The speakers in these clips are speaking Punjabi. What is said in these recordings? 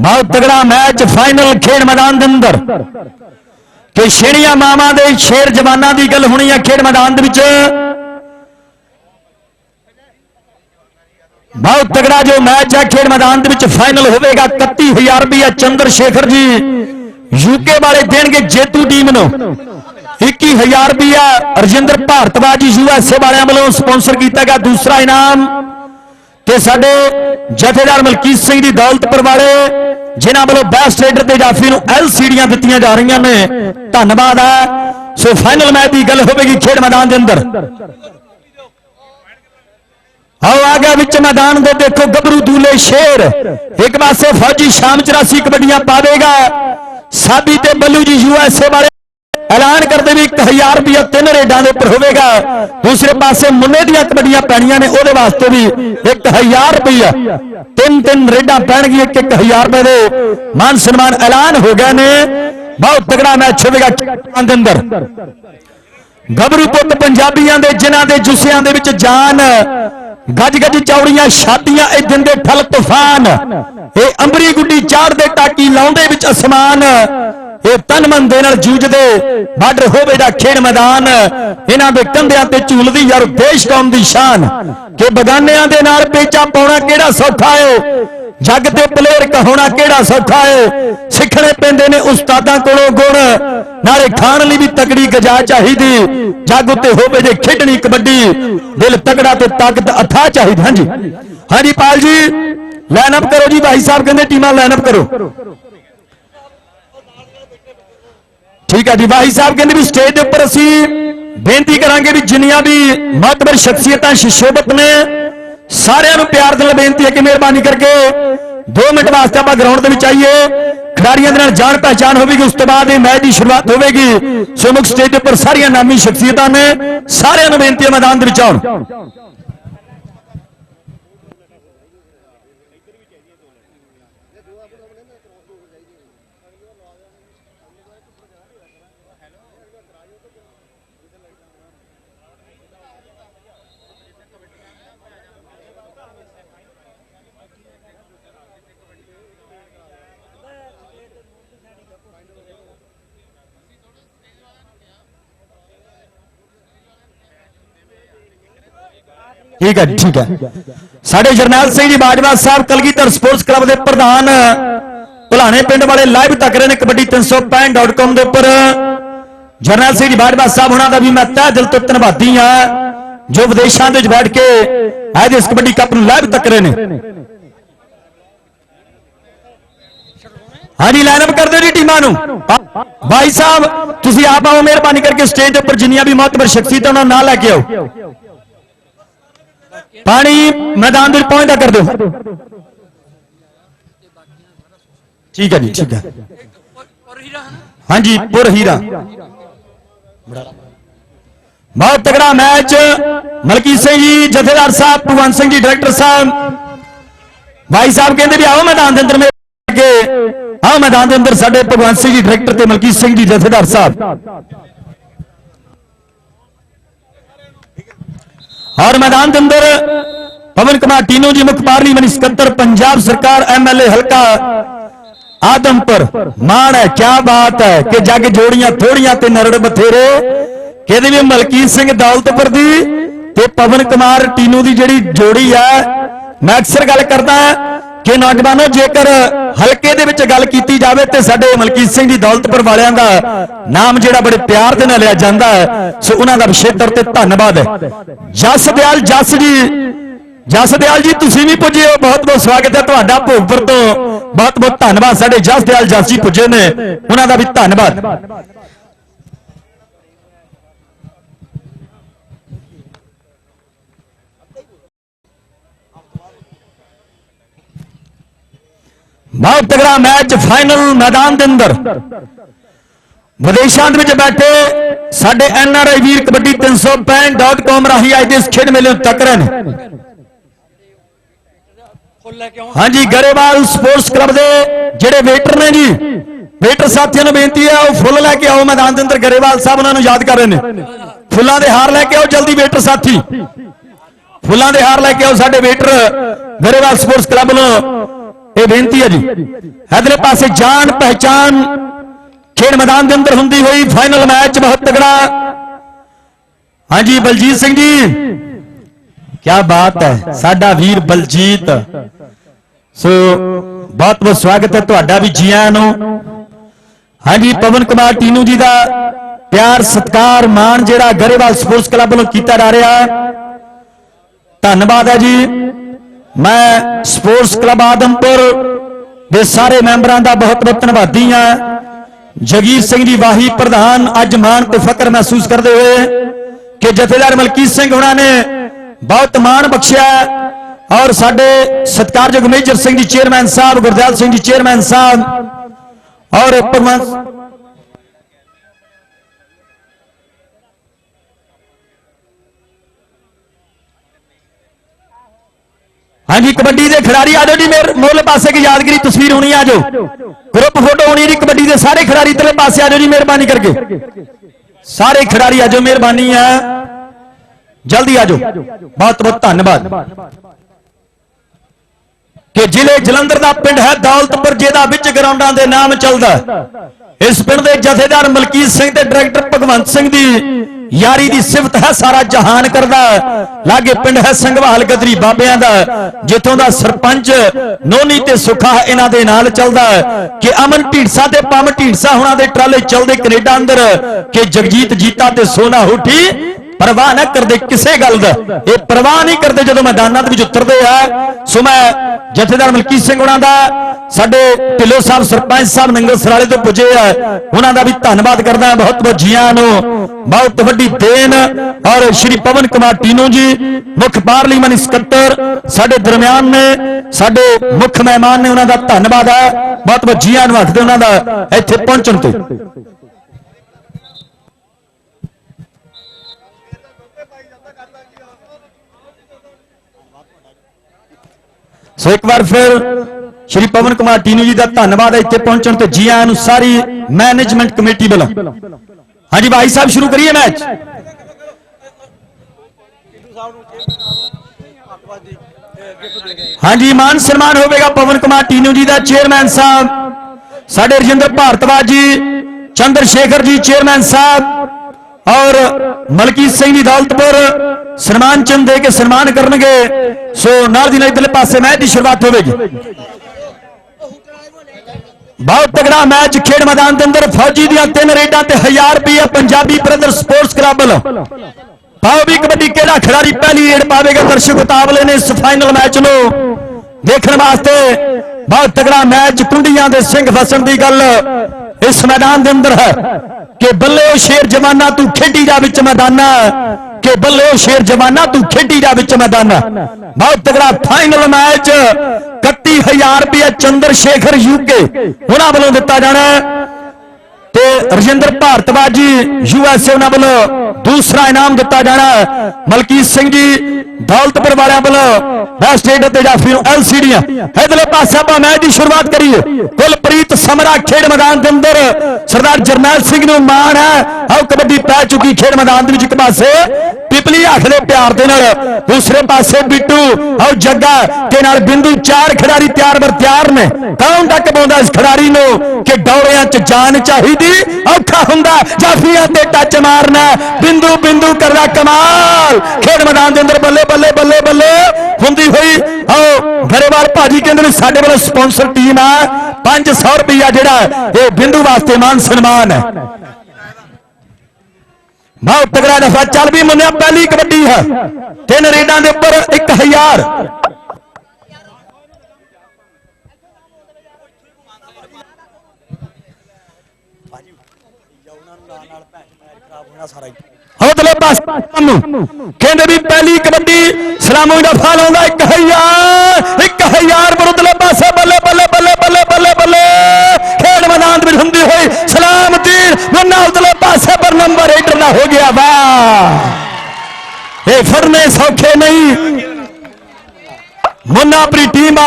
ਬਹੁਤ ਤਗੜਾ ਮੈਚ ਫਾਈਨਲ ਖੇਡ ਮੈਦਾਨ ਦੇ ਅੰਦਰ। ਕਿ ਸ਼ੇਰੀਆਂ ਮਾਵਾਂ ਦੇ ਸ਼ੇਰ ਜਵਾਨਾਂ ਦੀ ਗੱਲ ਹੋਣੀ ਹੈ ਖੇਡ ਮੈਦਾਨ ਦੇ ਵਿੱਚ। ਬਹੁਤ ਤਗੜਾ ਜੋ ਮੈਚ ਹੈ ਖੇਡ ਮੈਦਾਨ ਦੇ ਵਿੱਚ ਫਾਈਨਲ ਹੋਵੇਗਾ 31000 ਰੁਪਇਆ ਚੰਦਰ ਸ਼ੇਖਰ ਜੀ। ਯੂਕੇ ਵਾਲੇ ਦੇਣਗੇ ਜੇਤੂ ਟੀਮ ਨੂੰ। 21000 ਰੁਪਇਆ ਰਜਿੰਦਰ ਭਾਰਤਵਾਜੀ ਯੂਐਸਏ ਵਾਲਿਆਂ ਵੱਲੋਂ ਸਪਾਂਸਰ ਕੀਤਾ ਗਿਆ। ਦੂਸਰਾ ਇਨਾਮ ਤੇ ਸਾਡੇ ਜਥੇਦਾਰ ਮਲਕੀਤ ਸਿੰਘ ਦੀ ਦੌਲਤਪੁਰ ਵਾਲੇ ਜਿਨ੍ਹਾਂ ਵੱਲੋਂ ਬੈਸਟ ਰੇਡਰ ਤੇ ਜਾਫੀ ਨੂੰ ਐਲਸੀਡੀਆਂ ਦਿੱਤੀਆਂ ਜਾ ਰਹੀਆਂ ਨੇ। ਧੰਨਵਾਦ ਹੈ ਸੋ ਫਾਈਨਲ ਮੈਚ ਦੀ ਗੱਲ ਹੋਵੇਗੀ ਖੇਡ ਮੈਦਾਨ ਦੇ ਅੰਦਰ। ਆਓ, ਆ ਗਿਆ ਵਿੱਚ ਮੈਦਾਨ ਦੇ, ਦੇਖੋ ਗੱਭਰੂ ਦੂਲੇ ਸ਼ੇਰ। ਇੱਕ ਪਾਸੇ ਫੌਜੀ ਸ਼ਾਮ 84 ਕਬੱਡੀਆਂ ਪਾਵੇਗਾ ਸਾਬੀ ਤੇ ਬੱਲੂ ਜੀ ਯੂਐਸਏ ਵਾਲੇ ਐਲਾਨ ਕਰਦੇ ਵੀ 1000 ਰੁਪਇਆ ਤਿੰਨ ਰੇਡਾਂ ਦੇ ਉੱਪਰ ਹੋਵੇਗਾ। ਦੂਸਰੇ ਪਾਸੇ ਮੁੰਨੇ ਦੀਆਂ ਕਬੱਡੀਆਂ ਪੈਣੀਆਂ ਨੇ, ਉਹਦੇ ਵਾਸਤੇ ਵੀ 1000 ਰੁਪਇਆ ਤਿੰਨ ਤਿੰਨ ਰੇਡਾਂ ਪੈਣਗੀਆਂ, ਇੱਕ 1000 ਰੁਪਏ ਦੇ। ਮਾਨ ਸਨਮਾਨ ਐਲਾਨ ਹੋ ਗਏ ਨੇ। ਬਹੁਤ ਤਗੜਾ ਮੈਚ ਹੋਵੇਗਾ ਦੇ ਅੰਦਰ। ਗੱਭਰੂ ਪੁੱਤ ਪੰਜਾਬੀਆਂ ਦੇ, ਜਿਨ੍ਹਾਂ ਦੇ ਜੁੱਸਿਆਂ ਦੇ ਵਿੱਚ ਜਾਨ। ਗੱਜ ਗੱਜ ਚੌੜੀਆਂ ਛਾਤੀਆਂ, ਇਹ ਦਿੰਦੇ ਠਲ ਤੂਫਾਨ। ਇਹ ਅੰਬਰੀ ਗੁੱਡੀ ਚਾੜਦੇ ਟਾਕੀ ਲਾਉਂਦੇ ਵਿੱਚ ਅਸਮਾਨ। ਇਹ ਤਨ ਮਨ ਦੇ ਨਾਲ ਜੂਝਦੇ ਬਾਰਡਰ ਹੋਵੇ ਦਾ ਖੇਡ ਮੈਦਾਨ। ਇਹਨਾਂ ਦੇ ਕੰਧਿਆਂ ਤੇ ਝੂਲਦੀ ਯਾਰ ਦੇਸ਼ ਕੌਮ ਦੀ ਸ਼ਾਨ। ਕਿ ਬਗਾਨਿਆਂ ਦੇ ਨਾਲ ਪੇਚਾ ਪਾਉਣਾ ਕਿਹੜਾ ਸੌਖਾ ਏ ਜੱਗ ਤੇ ਪਲੇਅਰ ਕਹਾਉਣਾ ਕਿਹੜਾ ਸੌਖਾ ਏ ਸਿੱਖਣੇ ਪੈਂਦੇ ਨੇ ਉਸਤਾਦਾਂ ਕੋਲੋਂ ਗੁਣ। ਨਾਲੇ ਖਾਣ ਲਈ ਵੀ ਤਕੜੀ ਗਜਾ ਚਾਹੀਦੀ। ਜੱਗ ਉੱਤੇ ਹੋਵੇ ਜੇ ਖੇਡਣੀ ਕਬੱਡੀ, ਦਿਲ ਤਕੜਾ ਤੇ ਤਾਕਤ ਅਥਾ ਚਾਹੀਦੀ। ਹਾਂਜੀ। ਹਾਂਜੀ ਪਾਲ ਜੀ ਲਾਈਨ ਅਪ ਕਰੋ ਜੀ, ਭਾਈ ਸਾਹਿਬ ਕਹਿੰਦੇ ਟੀਮਾਂ ਲਾਈਨ ਅਪ ਕਰੋ। ਠੀਕ ਹੈ ਜੀ ਭਾਈ ਸਾਹਿਬ ਕਹਿੰਦੇ ਵੀ ਸਟੇਜ ਦੇ ਉੱਪਰ ਅਸੀਂ ਬੇਨਤੀ ਕਰਾਂਗੇ ਵੀ ਜਿੰਨੀਆਂ ਵੀ ਮਹੱਤਵਪੂਰਨ ਸ਼ਖਸੀਅਤਾਂ, ਸ਼ਿਸ਼ੋਬਤ ਨੇ, ਸਾਰਿਆਂ ਨੂੰ ਪਿਆਰ ਨਾਲ ਬੇਨਤੀ ਹੈ ਕਿ ਮਿਹਰਬਾਨੀ ਕਰਕੇ 2 ਮਿੰਟ ਵਾਸਤੇ ਆਪਾਂ ਗਰਾਊਂਡ ਦੇ ਵਿੱਚ ਆਈਏ। ਖਿਡਾਰੀਆਂ ਦੇ ਨਾਲ ਜਾਣ ਪਹਿਚਾਨ ਹੋਵੇਗੀ, ਉਸ ਤੋਂ ਬਾਅਦ ਇਹ ਮੈਚ ਦੀ ਸ਼ੁਰੂਆਤ ਹੋਵੇਗੀ। ਸੋ ਮੁੱਖ ਸਟੇਜ ਦੇ ਉੱਪਰ ਸਾਰੀਆਂ ਨਾਮੀ ਸ਼ਖਸੀਅਤਾਂ ਨੇ, ਸਾਰਿਆਂ ਨੂੰ ਬੇਨਤੀ ਹੈ ਮੈਦਾਨ ਦੇ ਵਿੱਚ ਆਉਣ। ਠੀਕ ਹੈ ਠੀਕ ਹੈ। ਸਾਡੇ ਜਰਨੈਲ ਸਿੰਘ ਜੀ ਬਾਜਵਾ ਸਾਹਿਬ, ਕਲਗੀਧਰ ਸਪੋਰਟਸ ਕਲੱਬ ਦੇ ਪ੍ਰਧਾਨ, ਭੁਲਾਣੇ ਪਿੰਡ ਵਾਲੇ ਲਾਈਵ ਤੱਕ ਰਹੇ ਨੇ ਕਬੱਡੀ 365.com ਦੇ ਉੱਪਰ। ਜਰਨੈਲ ਸਿੰਘ ਜੀ ਬਾਜਵਾ ਸਾਹਿਬ, ਉਹਨਾਂ ਦਾ ਵੀ ਮੈਂ ਤਹਿ ਦਿਲ ਤੋਂ ਧੰਨਵਾਦੀ ਆ ਜੋ ਵਿਦੇਸ਼ਾਂ ਦੇ ਵਿੱਚ ਬੈਠ ਕੇ ਅੱਜ ਇਸ ਕਬੱਡੀ ਕੱਪ ਨੂੰ ਲਾਈਵ ਤੱਕ ਰਹੇ ਨੇ। ਹਾਂਜੀ ਲਾਈਨ ਅਪ ਕਰ ਦਿਓ ਜੀ ਟੀਮਾਂ ਨੂੰ। ਭਾਈ ਸਾਹਿਬ, ਤੁਸੀਂ ਆਪ ਆਓ, ਮਿਹਰਬਾਨੀ ਕਰਕੇ ਸਟੇਜ ਦੇ ਉੱਪਰ ਜਿੰਨੀਆਂ ਵੀ ਮਹੱਤਵਪੂਰਨ ਸ਼ਖਸੀਅਤਾਂ ਉਹਨਾਂ ਨਾਲ ਲੈ ਕੇ ਆਓ। ਪਾਣੀ ਮੈਦਾਨ ਦੇ ਵਿੱਚ ਪਹੁੰਚਦਾ ਕਰ ਦਿਓ। ਠੀਕ ਹੈ ਜੀ, ਠੀਕ ਹੈ। ਹਾਂਜੀ, ਪੁਰ ਹੀਰਾ। ਬਹੁਤ ਤਗੜਾ ਮੈਚ। ਮਲਕੀ ਸਿੰਘ ਜੀ, ਜਥੇਦਾਰ ਸਾਹਿਬ, ਭਗਵੰਤ ਸਿੰਘ ਜੀ, ਡਾਇਰੈਕਟਰ ਸਾਹਿਬ। ਭਾਈ ਸਾਹਿਬ ਕਹਿੰਦੇ ਵੀ ਆਓ ਮੈਦਾਨ ਦੇ ਅੰਦਰ ਮੇਰੇ ਅੱਗੇ। ਆਓ ਮੈਦਾਨ ਦੇ ਅੰਦਰ ਸਾਡੇ ਭਗਵੰਤ ਸਿੰਘ ਜੀ, ਡਾਇਰੈਕਟਰ ਤੇ ਮਲਕੀ ਸਿੰਘ ਜੀ, ਜਥੇਦਾਰ ਸਾਹਿਬ। ਔਰ ਮੈਦਾਨ ਦੇ ਅੰਦਰ ਪਵਨ ਕੁਮਾਰ ਟੀਨੋ ਜੀ, ਮੁੱਖ ਪਾਰਲੀਮੈਂਟ ਸਕੱਤਰ, ਪੰਜਾਬ ਸਰਕਾਰ ਐਮਐਲਏ ਹਲਕਾ ਆਦਮਪੁਰ। ਮਾਣ ਹੈ ਕੀ ਬਾਤ ਹੈ ਕਿ ਜੱਗ ਜੋੜੀਆਂ ਥੋੜੀਆਂ ਤੇ ਨਰੜ ਬਥੇਰੇ। ਕਹਿੰਦੇ ਵੀ ਮਲਕੀਤ ਸਿੰਘ ਦੌਲਤਪੁਰ ਦੀ ਤੇ ਪਵਨ ਕੁਮਾਰ ਟੀਨੂ ਦੀ ਜਿਹੜੀ ਜੋੜੀ ਹੈ, ਮੈਂ ਅਕਸਰ ਗੱਲ ਕਰਦਾ ਕਿ ਨੌਜਵਾਨੋ, ਜੇਕਰ ਹਲਕੇ ਦੇ ਵਿੱਚ ਗੱਲ ਕੀਤੀ ਜਾਵੇ ਤੇ ਸਾਡੇ ਮਲਕੀਤ ਸਿੰਘ ਜੀ ਦੌਲਤਪੁਰ ਵਾਲਿਆਂ ਦਾ ਨਾਮ ਜਿਹੜਾ ਬੜੇ ਪਿਆਰ ਦੇ ਨਾਲ ਲਿਆ ਜਾਂਦਾ ਹੈ, ਸੋ ਉਹਨਾਂ ਦਾ ਵਿਸ਼ੇਸ਼ ਤੌਰ ਤੇ ਧੰਨਵਾਦ ਹੈ। ਜਸ ਦਿਆਲ, ਜਸ ਜੀ, ਜਸ ਦਿਆਲ ਜੀ, ਤੁਸੀਂ ਵੀ ਪੁੱਜੇ ਹੋ। ਬਹੁਤ ਬਹੁਤ ਸਵਾਗਤ ਹੈ ਤੁਹਾਡਾ ਭੋਗਪੁਰ ਤੋਂ। ਬਹੁਤ ਬਹੁਤ ਧੰਨਵਾਦ। ਸਾਡੇ ਜਸ ਦਿਆਲ, ਜਸ ਜੀ ਪੁੱਜੇ ਨੇ। ਉਹਨਾਂ ਦਾ ਵੀ ਧੰਨਵਾਦ। ਬਹੁਤ ਤਗੜਾ ਮੈਚ ਫਾਈਨਲ ਮੈਦਾਨ ਦੇ ਅੰਦਰ। ਵਿਦੇਸ਼ਾਂ ਦੇ ਵਿੱਚ ਬੈਠੇ ਸਾਡੇ N R I Veer kabaddi 365.com ਰਾਹੀਂ ਅੱਜ ਦੇ ਇਸ ਖੇਡ ਮੇਲੇ ਨੂੰ ਤੱਕ ਰਹੇ ਨੇ। ਹਾਂਜੀ, ਗਰੇਵਾਲ ਸਪੋਰਟਸ ਕਲੱਬ ਦੇ ਜਿਹੜੇ ਵੇਟਰ ਨੇ ਜੀ ਵੇਟਰ ਸਾਥੀਆਂ ਨੂੰ ਬੇਨਤੀ ਹੈ ਉਹ ਫੁੱਲ ਲੈ ਕੇ ਆਓ ਮੈਦਾਨ ਦੇ ਅੰਦਰ। ਗਰੇਵਾਲ ਸਾਹਿਬ ਉਹਨਾਂ ਨੂੰ ਯਾਦ ਕਰ ਰਹੇ ਨੇ। ਫੁੱਲਾਂ ਦੇ ਹਾਰ ਲੈ ਕੇ ਆਓ ਜਲਦੀ ਵੇਟਰ ਸਾਥੀ। ਫੁੱਲਾਂ ਦੇ ਹਾਰ ਲੈ ਕੇ ਆਓ ਸਾਡੇ ਵੇਟਰ ਗਰੇਵਾਲ ਸਪੋਰਟਸ ਕਲੱਬ ਨੂੰ ਇਹ ਬੇਨਤੀ ਹੈ ਜੀ ਇਧਰਲੇ ਪਾਸੇ ਜਾਣ ਪਹਿਚਾਨ ਖੇਡ ਮੈਦਾਨ ਦੇ ਅੰਦਰ ਹੁੰਦੀ ਹੋਈ ਫਾਈਨਲ ਮੈਚ ਬਹੁਤ ਤਗੜਾ ਹਾਂਜੀ ਬਲਜੀਤ ਸਿੰਘ ਜੀ ਕੀ ਬਾਤ ਹੈ ਸਾਡਾ ਵੀਰ ਬਲਜੀਤ ਸੋ ਬਹੁਤ ਬਹੁਤ ਸਵਾਗਤ ਹੈ ਤੁਹਾਡਾ ਵੀ ਜੀ ਆਇਆਂ ਨੂੰ ਹਾਂਜੀ ਪਵਨ ਕੁਮਾਰ ਟੀਨੂ ਜੀ ਦਾ ਪਿਆਰ ਸਤਿਕਾਰ ਮਾਣ ਜਿਹੜਾ ਗਰੇਵਾਲ ਸਪੋਰਟਸ ਕਲੱਬ ਵੱਲੋਂ ਕੀਤਾ ਜਾ ਰਿਹਾ ਹੈ ਧੰਨਵਾਦ ਹੈ ਜੀ ਮੈਂ ਸਪੋਰਟਸ ਕਲੱਬ ਆਦਮਪੁਰ ਦੇ ਸਾਰੇ ਮੈਂਬਰਾਂ ਦਾ ਬਹੁਤ ਬਹੁਤ ਧੰਨਵਾਦੀ ਹਾਂ। ਜਗੀਰ ਸਿੰਘ ਜੀ ਵਾਹੀ ਪ੍ਰਧਾਨ, ਅੱਜ ਮਾਣ ਤੇ ਫਕਰ ਮਹਿਸੂਸ ਕਰਦੇ ਹੋਏ ਕਿ ਜਥੇਦਾਰ ਮਲਕੀਤ ਸਿੰਘ ਹੁਣਾਂ ਨੇ ਬਹੁਤ ਮਾਣ ਬਖਸ਼ਿਆ ਔਰ ਸਾਡੇ ਸਤਿਕਾਰਯੋਗ ਮੇਜਰ ਸਿੰਘ ਜੀ, ਚੇਅਰਮੈਨ ਸਾਹਿਬ, ਗੁਰਦਿਆਲ ਸਿੰਘ ਜੀ, ਚੇਅਰਮੈਨ ਸਾਹਿਬ ਔਰ ਹਾਂਜੀ, ਕਬੱਡੀ ਦੇ ਖਿਡਾਰੀ ਆ ਜਾਓ ਜੀ ਮੇਰੇ ਮੋਲੇ ਪਾਸੇ ਕੀ ਯਾਦਗਰੀ ਤਸਵੀਰ ਹੋਣੀ ਆ ਗਰੁੱਪ ਫੋਟੋ ਹੋਣੀ ਜੀ ਕਬੱਡੀ ਦੇ ਸਾਰੇ ਖਿਡਾਰੀ ਤੇਰੇ ਪਾਸੇ ਆ ਜਾਓ ਜੀ, ਮਿਹਰਬਾਨੀ ਕਰਕੇ। ਸਾਰੇ ਖਿਡਾਰੀ ਆ ਜਾਓ, ਮਿਹਰਬਾਨੀ ਹੈ ਜਲਦੀ ਆ ਜਾਓ। ਬਹੁਤ ਬਹੁਤ ਧੰਨਵਾਦ। ਕਿ ਜ਼ਿਲ੍ਹੇ ਜਲੰਧਰ ਦਾ ਪਿੰਡ ਹੈ ਦੌਲਤਪੁਰ, ਜਿਹਦਾ ਵਿੱਚ ਗਰਾਊਂਡਾਂ ਦੇ ਨਾਮ ਚੱਲਦਾ ਇਸ ਪਿੰਡ ਦੇ ਜਥੇਦਾਰ ਮਲਕੀਤ ਸਿੰਘ ਤੇ ਡਾਇਰੈਕਟਰ ਭਗਵੰਤ ਸਿੰਘ ਦੀ ਯਾਰੀ ਦੀ ਸਿਫਤ ਹੈ, ਸਾਰਾ ਜਹਾਨ ਕਰਦਾ ਲਾਗੇ ਪਿੰਡ ਹੈ ਸੰਘਵਾਲ ਗਦਰੀ ਬਾਬਿਆਂ ਦਾ। ਜਿੱਥੋਂ ਦਾ ਸਰਪੰਚ ਨੋਨੀ ਤੇ ਸੁਖਾ ਇਹਨਾਂ ਦੇ ਨਾਲ ਚੱਲਦਾ ਕਿ ਅਮਨ ਢੀਂਡਸਾ ਤੇ ਪਮ ਢੀਂਡਸਾ ਹੁਣਾਂ ਦੇ ਟਰਾਲੇ ਚੱਲਦੇ ਕੈਨੇਡਾ ਅੰਦਰ ਕਿ ਜਗਜੀਤ ਜੀਤਾ ਤੇ ਸੋਨਾ ਹੁਠੀ ਪਰਵਾਹ ਨਾ ਕਰਦੇ ਕਿਸੇ ਗੱਲ ਦਾ। ਇਹ ਪਰਵਾਹ ਨਹੀਂ ਕਰਦੇ ਜਦੋਂ ਮੈਦਾਨਾਂ ਦੇ ਵਿੱਚ ਉਤਰਦੇ ਆ। ਸੋ ਮੈਂ ਜਥੇਦਾਰ ਮਲਕੀਤ ਸਿੰਘ ਉਹਨਾਂ ਦਾ, ਸਾਡੇ ਢਿੱਲੋਂ ਸਾਹਿਬ ਸਰਪੰਚ ਸਾਹਿਬ ਨੰਗਲ ਸਰਾਲੇ ਤੋਂ ਪੁੱਜੇ ਆ। ਉਹਨਾਂ ਦਾ ਵੀ ਧੰਨਵਾਦ ਕਰਦਾ ਬਹੁਤ ਬਹੁਤ ਜੀਆਂ ਨੂੰ ਬਹੁਤ ਵੱਡੀ ਦੇਣ। ਔਰ ਸ਼੍ਰੀ ਪਵਨ ਕੁਮਾਰ ਟੀਨੂ ਜੀ, ਮੁੱਖ ਪਾਰਲੀਮੈਂਟ ਸਕੱਤਰ, ਸਾਡੇ ਦਰਮਿਆਨ ਨੇ, ਸਾਡੇ ਮੁੱਖ ਮਹਿਮਾਨ ਨੇ ਉਹਨਾਂ ਦਾ ਧੰਨਵਾਦ ਹੈ ਬਹੁਤ ਬਹੁਤ ਜੀਆਂ ਨੂੰ ਆਖਦੇ ਉਹਨਾਂ ਦਾ ਇੱਥੇ ਪਹੁੰਚਣ ਤੇ। ਸੋ ਇੱਕ ਵਾਰ ਫਿਰ ਸ਼੍ਰੀ ਪਵਨ ਕੁਮਾਰ ਟੀਨੂ ਜੀ ਦਾ ਧੰਨਵਾਦ ਇੱਥੇ ਪਹੁੰਚਣ ਤੇ ਜੀ ਆਇਆਂ ਨੂੰ ਸਾਰੀ ਮੈਨੇਜਮੈਂਟ ਕਮੇਟੀ ਵੱਲੋਂ। ਹਾਂਜੀ ਭਾਈ ਸਾਹਿਬ, ਸ਼ੁਰੂ ਕਰੀਏ ਮੈਚ। ਹਾਂਜੀ, ਮਾਨ ਸਨਮਾਨ ਹੋਵੇਗਾ ਪਵਨ ਕੁਮਾਰ ਟੀਨੂ ਜੀ ਦਾ, ਚੇਅਰਮੈਨ ਸਾਹਿਬ। ਸਾਡੇ ਰਜਿੰਦਰ ਭਾਰਤਵਾਜ ਜੀ, ਚੰਦਰ ਸ਼ੇਖਰ ਜੀ, ਚੇਅਰਮੈਨ ਸਾਹਿਬ। ਔਰ ਮਲਕੀਤ ਸਿੰਘ ਜੀ ਦੌਲਤਪੁਰ ਸਨਮਾਨ ਚੰਦ ਦੇ ਕੇ ਸਨਮਾਨ ਕਰਨਗੇ, ਸੋ ਨਾਲ ਦੀ ਨਾਲ ਇਧਰਲੇ ਪਾਸੇ ਮੈਚ ਦੀ ਸ਼ੁਰੂਆਤ ਹੋਵੇਗੀ। ਬਹੁਤ ਤਗੜਾ ਮੈਚ ਖੇਡ ਮੈਦਾਨ ਦੇ ਅੰਦਰ ਫੌਜੀ ਦੀਆਂ ਤਿੰਨ ਰੇਡਾਂ ਤੇ 1000 ਰੁਪਏ ਪੰਜਾਬੀ ਬ੍ਰਦਰ ਸਪੋਰਟਸ ਕਲੱਬ ਵੱਲੋਂ। ਪਾਓ ਵੀ ਕਬੱਡੀ ਕਿਹੜਾ ਖਿਡਾਰੀ ਪਹਿਲੀ ਰੇਡ ਪਾਵੇਗਾ? ਦਰਸ਼ਕ ਉਤਾਵਲੇ ਨੇ ਇਸ ਫਾਈਨਲ ਮੈਚ ਨੂੰ ਦੇਖਣ ਵਾਸਤੇ ਬਹੁਤ ਤਗੜਾ ਮੈਚ ਕੁੰਡੀਆਂ ਦੇ ਸਿੰਘ ਫਸਣ ਦੀ ਗੱਲ ਇਸ ਮੈਦਾਨ ਦੇ ਅੰਦਰ ਹੈ ਕਿ ਬੱਲੇ ਉਹ ਸ਼ੇਰ ਜਵਾਨਾ ਤੂੰ ਖੇਡੀ ਜਾ ਵਿੱਚ ਮੈਦਾਨਾ ਕਿ ਬੱਲੇ ਉਹ ਸ਼ੇਰ ਜਵਾਨਾ ਤੂੰ ਖੇਡੀ ਜਾ ਵਿੱਚ ਮੈਦਾਨਾ ਬਹੁਤ ਤਗੜਾ ਫਾਈਨਲ ਮੈਚ 31000 ਰੁਪਏ ਚੰਦਰ ਸ਼ੇਖਰ ਯੂਕੇ ਉਹਨਾਂ ਵੱਲੋਂ ਦਿੱਤਾ ਜਾਣਾ ਤੇ ਰਜਿੰਦਰ ਭਾਰਤਵਾਜ ਜੀ ਯੂਐਸਏ ਉਹਨਾਂ ਵੱਲੋਂ ਦੂਸਰਾ ਇਨਾਮ ਦਿੱਤਾ ਜਾਣਾ ਮਲਕੀਤ ਸਿੰਘ ਜੀ ਦੌਲਤਪੁਰ ਵਾਲਿਆਂ ਵੱਲੋਂ ਬੈਸਟ ਏਡ ਤੇ ਜਾਫੀ ਨੂੰ ਐਲਸੀਡੀਆਂ ਇਧਰਲੇ ਪਾਸੇ ਆਪਾਂ ਮੈਚ ਦੀ ਸ਼ੁਰੂਆਤ ਕਰੀਏ। ਕੁਲਪ੍ਰੀਤ ਸਮਰਾ ਖੇਡ ਮੈਦਾਨ ਦੇ ਅੰਦਰ ਸਰਦਾਰ ਜਰਨੈਲ ਸਿੰਘ ਨੂੰ ਮਾਣ ਹੈ। ਆਓ ਕਬੱਡੀ ਪੈ ਚੁੱਕੀ ਖੇਡ ਮੈਦਾਨ ਦੇ ਵਿੱਚ ਇੱਕ ਪਾਸੇ। ਪਿਪਲੀ ਆਖਦੇ ਪਿਆਰ ਦੇ ਨਾਲ। ਦੂਸਰੇ ਪਾਸੇ ਬਿੱਟੂ ਆਓ ਜੱਗਾ ਤੇ ਨਾਲ ਬਿੰਦੂ ਚਾਰ ਖਿਡਾਰੀ ਤਿਆਰ ਬਰ ਤਿਆਰ ਨੇ। ਕੌਣ ਤੱਕ ਪਾਉਂਦਾ ਇਸ ਖਿਡਾਰੀ ਨੂੰ? ਕਿ ਦੌੜਿਆਂ 'ਚ ਜਾਨ ਚਾਹੀਦੀ, ਔਖਾ ਹੁੰਦਾ, ਜਾਫੀਆਂ ਤੇ ਟੱਚ ਮਾਰਨਾ। ਬਿੰਦੂ ਬਿੰਦੂ ਕਰਦਾ ਕਮਾਲ। ਖੇਡ ਮੈਦਾਨ ਦੇ ਅੰਦਰ ਬੱਲੇ ਬੱਲੇ ਬੱਲੇ ਬੱਲੇ। ਹੁੰਦੀ ਹੋਈ, ਆਓ ਗਰੇਵਾਲ ਭਾਜੀ ਕਹਿੰਦੇ ਨੇ, ਸਾਡੇ ਵੱਲੋਂ ਸਪਾਂਸਰ ਟੀਮ ਆ। 500 ਰੁਪਇਆ ਜਿਹੜਾ ਉਹ ਬਿੰਦੂ ਵਾਸਤੇ ਮਾਨ ਸਨਮਾਨ ਹੈ। ਬਹੁਤ ਤਗੜਾ ਦਫਾ ਚੱਲ ਵੀ ਮੁੰਨਿਆ, ਪਹਿਲੀ ਕਬੱਡੀ ਹੈ। ਤਿੰਨ ਰੇਡਾਂ ਦੇ ਉੱਪਰ 1000 ਹੌਦਲੇ ਪਾਸ ਨੂੰ। ਕਹਿੰਦੇ ਵੀ ਪਹਿਲੀ ਕਬੱਡੀ ਸਲਾਮੂ ਦਾ ਫਾਲ ਆਉਂਦਾ 1000 1000 ਬਰੁਦਲੇ ਪਾਸੇ ਬੱਲੇ ਬੱਲੇ ਬੱਲੇ ਬੱਲੇ ਬੱਲੇ ਬੱਲੇ ਖੇਡ ਮੈਦਾਨ ਵਿੱਚ ਹੁੰਦੀ ਹੋਈ ਸਲਾਮ ਤੀਰ ਮੁੰਨਾ ਉਤਲੇ ਪਾਸੇ ਪਰ ਨੰਬਰ 8 ਨਾ ਹੋ ਗਿਆ ਵਾਹ ਇਹ ਫੜਨੇ ਸੌਖੇ ਨਹੀਂ। ਮੁੰਨਾ ਆਪਣੀ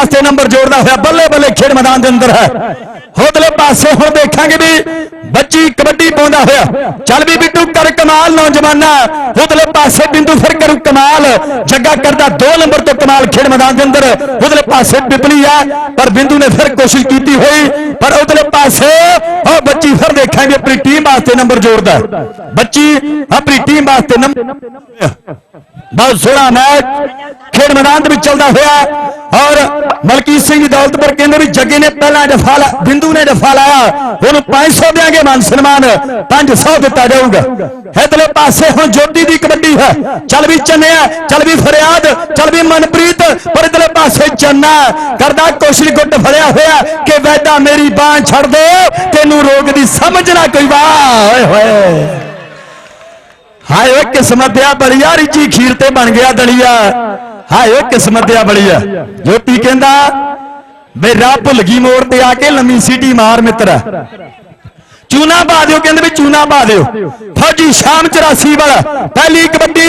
ਵਾਸਤੇ ਨੰਬਰ ਜੋੜਦਾ ਹੋਇਆ ਬੱਲੇ ਬੱਲੇ ਖੇਡ ਮੈਦਾਨ ਦੇ ਅੰਦਰ ਹੈ। ਹੋਦਲੇ ਪਾਸੇ ਹੁਣ ਦੇਖਾਂਗੇ ਵੀ ਬੱਚੀ ਕਬੱਡੀ ਪਾਉਂਦਾ ਹੋਇਆ। ਚੱਲ ਵੀ ਬਿੱਟੂ ਕਰ ਕਮਾਲ, ਨੌਜਵਾਨਾ। ਹੋਦਲੇ ਪਾਸੇ ਬਿੰਦੂ ਫਿਰ ਕਰੂ ਕਮਾਲ। ਜੱਗਾ ਕਰਦਾ 2 ਨੰਬਰ ਤੋਂ ਕਮਾਲ ਖੇਡ ਮੈਦਾਨ ਦੇ ਅੰਦਰ। ਹੋਦਲੇ ਪਾਸੇ ਬਿਪਲੀ ਆ, ਪਰ ਬਿੰਦੂ ਨੇ ਫਿਰ ਕੋਸ਼ਿਸ਼ ਕੀਤੀ ਹੋਈ। ਪਰ ਉਧਰਲੇ ਪਾਸੇ ਉਹ ਬੱਚੀ ਫਿਰ ਦੇਖਾਂਗੇ ਆਪਣੀ ਟੀਮ ਵਾਸਤੇ ਨੰਬਰ ਜੋੜਦਾ ਬੱਚੀ ਆਪਣੀ ਟੀਮ ਵਾਸਤੇ ਨੰਬਰ ਬਹੁਤ ਸੋਹਣਾ ਮੈਚ, ਖੇਡ ਮੈਦਾਨ ਦੇ ਵਿੱਚ ਚੱਲਦਾ ਹੋਇਆ ਔਰ ਮਲਕੀਤ ਸਿੰਘ ਜੀ ਦੌਲਤਪੁਰ ਕਹਿੰਦੇ ਵੀ ਜੱਗੇ ਨੇ ਪਹਿਲਾਂ ਜਫਾ ਲਾ ਬਿੰਦੂ ਨੇ ਜਫਾ ਲਾਇਆ ਉਹਨੂੰ 500 ਦੇਾਂਗੇ ਮਾਨ ਸਨਮਾਨ 500 ਦਿੱਤਾ ਜਾਊਗਾ। ਇਧਰਲੇ ਪਾਸੇ ਹੁਣ ਜੋਤੀ ਦੀ ਕਬੱਡੀ ਹੈ। ਚੱਲ ਵੀ ਚੰਨਿਆ, ਚੱਲ ਵੀ ਫਰਿਆਦ, ਚੱਲ ਵੀ ਮਨਪ੍ਰੀਤ, ਪਰ ਇਧਰਲੇ ਪਾਸੇ ਚੰਨਾ, ਕਰਦਾ ਕੋਸ਼ਿਸ਼ ਗੁੱਟ ਫੜਿਆ ਹੋਇਆ ਕਿ ਵੈਦਾ ਮੇਰੀ ਬਾਹ ਛੱਡ ਦੇ, ਤੈਨੂੰ ਰੋਗ ਦੀ ਸਮਝ ਨਾ ਕੋਈ ਵਾਹ। ਓਏ ਹੋਏ। ਹਾਏ ਓਏ ਕਿਸਮਤ ਆ ਬੜੀਆ ਰਿਚੀ ਖੀਰ ਤੇ ਬਣ ਗਿਆ ਦਲੀਆ। ਹਾਏ ਓਏ ਕਿਸਮਤ ਆ ਬੜੀਆ ਜੋਤੀ ਕਹਿੰਦਾ, ਵੇ ਰਾਹ ਭੁੱਲ ਗਈ ਮੋੜ ਤੇ ਆ ਕੇ ਲੰਮੀ ਸੀਟੀ ਮਾਰ ਮਿੱਤਰਾ। ਚੂਨਾ ਪਾ ਦਿਓ, ਕਹਿੰਦੇ ਵੀ ਚੂਨਾ ਪਾ ਦਿਓ। ਫੌਜੀ ਸ਼ਾਮ 84 ਵਾਲਾ, ਪਹਿਲੀ ਕਬੱਡੀ